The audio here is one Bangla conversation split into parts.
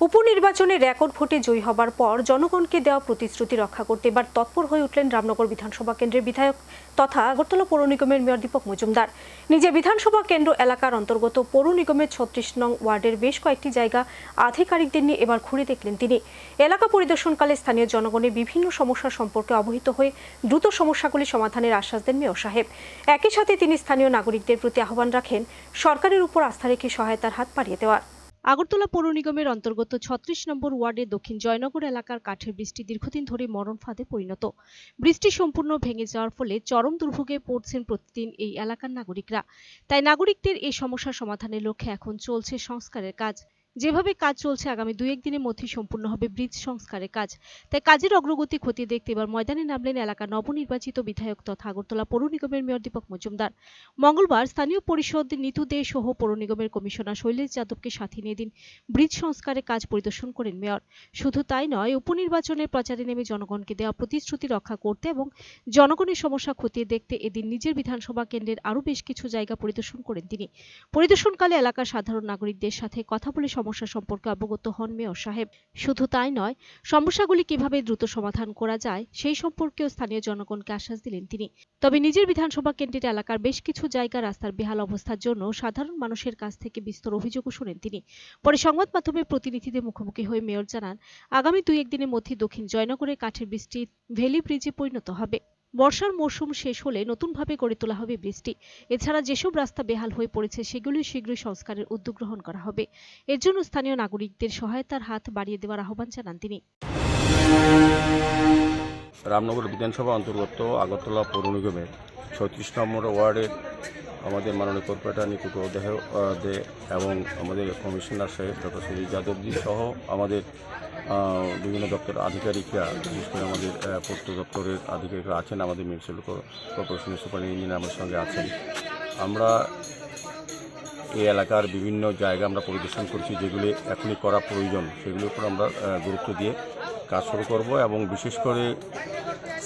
উপনির্বাচনে রেকর্ড ভোটে জয়ী হবার পর জনগণকে দেওয়া প্রতিশ্রুতি রক্ষা করতে এবার তৎপর হয়ে উঠলেন রামনগর বিধানসভা কেন্দ্রের বিধায়ক তথা আগরতলা পৌর নিগমের মেয়র দীপক মজুমদার। নিজে বিধানসভা কেন্দ্র এলাকার অন্তর্গত পৌর নিগমের ছত্রিশ নং ওয়ার্ডের বেশ কয়েকটি জায়গা আধিকারিকদের নিয়ে এবার ঘুরে দেখলেন তিনি। এলাকা পরিদর্শনকালে স্থানীয় জনগণের বিভিন্ন সমস্যা সম্পর্কে অবহিত হয়ে দ্রুত সমস্যাগুলি সমাধানের আশ্বাস দেন মেয়র সাহেব। একই সাথে তিনি স্থানীয় নাগরিকদের প্রতি আহ্বান রাখেন, সরকারের উপর আস্থা রেখে সহায়তার হাত বাড়িয়ে দেওয়ার। আগরতলা পৌর নিগমের অন্তর্গত ছত্রিশ নম্বর ওয়ার্ডে দক্ষিণ জয়নগর এলাকার কাঠের বৃষ্টি দীর্ঘদিন ধরে মরণ ফাঁদে পরিণত। বৃষ্টি সম্পূর্ণ ভেঙে যাওয়ার ফলে চরম দুর্ভোগে পড়ছেন প্রতিদিন এই এলাকার নাগরিকরা। তাই নাগরিকদের এই সমস্যা সমাধানের লক্ষ্যে এখন চলছে সংস্কারের কাজ। যেভাবে কাজ চলছে আগামী দুই একদিনের মধ্যেই সম্পূর্ণ হবে ব্রিজ সংস্কারের কাজ। তাই কাজের অগ্রগতি খতিয়ে দেখতে এবার ময়দানে নামলেন এলাকার নবনির্বাচিত বিধায়ক তথা আগরতলা পৌর নিগমের মেয়র দীপক মজুমদার। মঙ্গলবার স্থানীয় পরিষদ নিতু দে সহ পৌর নিগমের কমিশনার শৈলেশ যাদবকে সাথে নিয়ে দিন ব্রিজ সংস্কারের কাজ পরিদর্শন করেন মেয়র। শুধু তাই নয় উপনির্বাচনের প্রচারে নেমে জনগণকে দেওয়া প্রতিশ্রুতি রক্ষা করতে এবং জনগণের সমস্যা খতিয়ে দেখতে এদিন নিজের বিধানসভা কেন্দ্রের আরও বেশ কিছু জায়গা পরিদর্শন করেন তিনি। পরিদর্শনকালে এলাকার সাধারণ নাগরিকদের সাথে কথা বলে সমস্যা সম্পর্কে অবগত হন মেয়র সাহেব। শুধু তাই নয়, সমস্যাগুলি কীভাবে দ্রুত সমাধান করা যায়, সেই সম্পর্কেও স্থানীয় জনগণকে আশ্বাস দিলেন তিনি। তবে নিজের বিধানসভা কেন্দ্রের এলাকার বেশ কিছু জায়গা রাস্তার বেহাল অবস্থার জন্য সাধারণ মানুষের কাছ থেকে বিস্তর অভিযোগও শোনেন তিনি। পরে সংবাদ মাধ্যমের প্রতিনিধিদের মুখোমুখি হয়ে মেয়র জানান, আগামী দুই একদিনের মধ্যে দক্ষিণ জয়নগরের কাঠের বৃষ্টি ভ্যালি ব্রিজে পরিণত হবে। বর্ষার মৌসুম শেষ হলে নতুনভাবে গড়ে তোলা হবে ব্রিজটি এছাড়া যেসব রাস্তা বেহাল হয়ে পড়েছে, সেগুলি শীঘ্রই সংস্কারের উদ্যোগ গ্রহণ করা হবে। এর জন্য স্থানীয় নাগরিকদের সহায়তার হাত বাড়িয়ে দেওয়ার আহ্বান জানান তিনি। রামনগর বিধানসভা অন্তর্গত আগরতলা পৌর নিগমের ছত্রিশ নম্বর ওয়ার্ডের আমাদের মাননীয় কর্পোরেটর নিকুট দেহ দে এবং আমাদের কমিশনার সাহেব ডক্টর সুজিত যাদবজি সহ আমাদের বিভিন্ন দপ্তর আধিকারিকরা, বিশেষ করে আমাদের পূর্ত দপ্তরের আধিকারিকরা আছেন, আমাদের মিউনিসিপ্যাল কর্পোরেশনের সুপার ইঞ্জিনিয়ার আমার সঙ্গে আছেন। আমরা এই এলাকার বিভিন্ন জায়গা আমরা পরিদর্শন করছি যেগুলি এখনই করা প্রয়োজন, সেগুলোর উপর আমরা গুরুত্ব দিয়ে কাজ শুরু করব এবং বিশেষ করে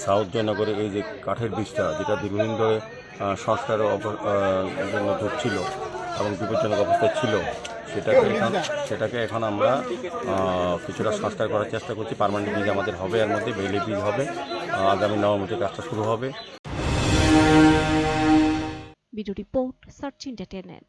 সাউথ জয়নগরে এই যে কাঠের বীজটা, যেটা দীর্ঘদিন ধরে সংস্কারের জন্য ধরছিল এবং বিপজ্জনক অবস্থায় ছিল, সেটাকে এখন সেটাকে এখন আমরা কিছুটা সংস্কার করার চেষ্টা করছি। পার্মানেন্ট ব্রিজ আমাদের হবে, এর মধ্যে বেইলি ব্রিজ হবে আগামী নভেম্বর কাজটা শুরু হবে। Video report, search entertainment